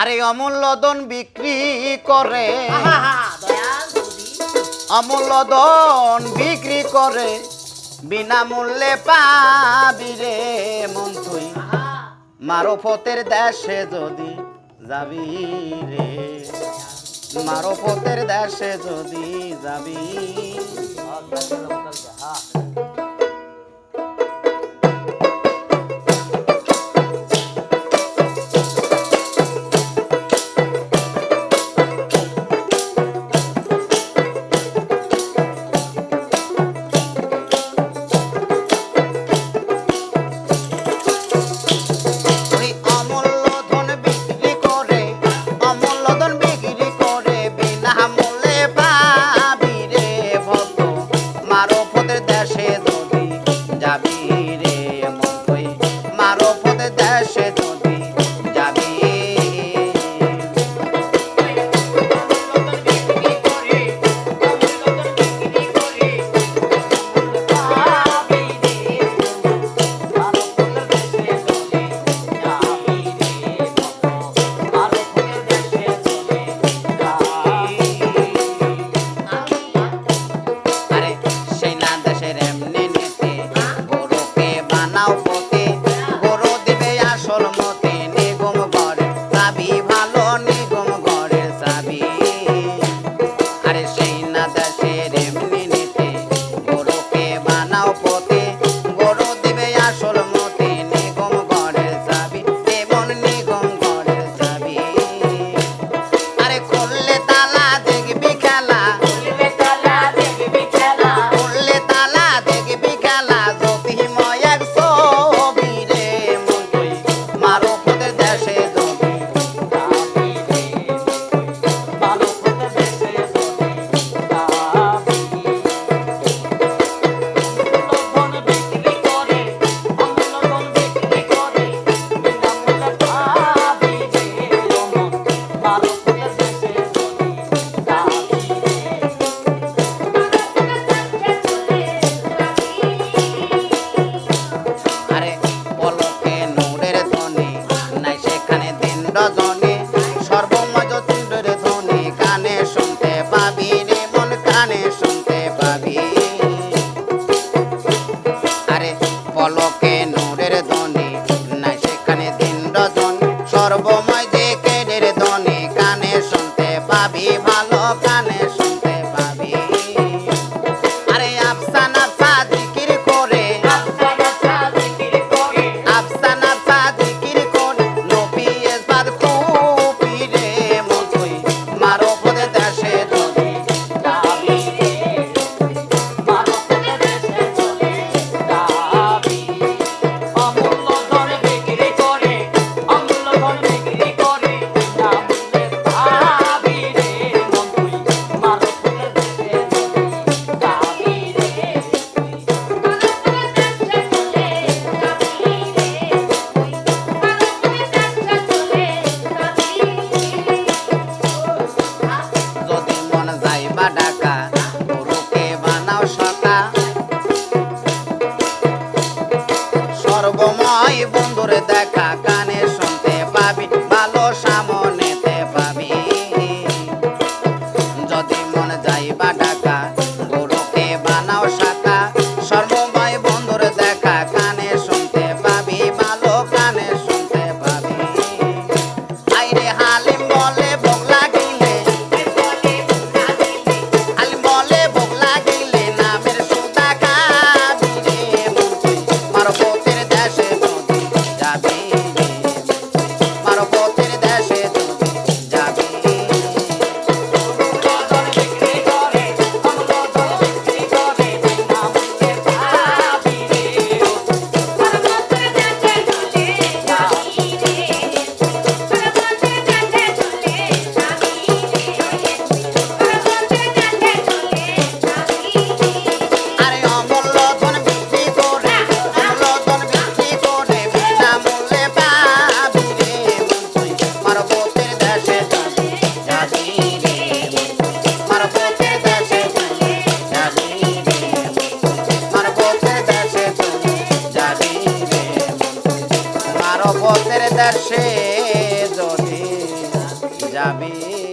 আরে অমূল্য লদন বিক্রি করে। অমূল্য লদন বিক্রি করে বিনামূল্যে পাবি রে মন তুই। মারফতের দেশে যদি যাবি রে মারফতের দেশে যদি যাবি। lo আরবতের দেশে যদি যাবি।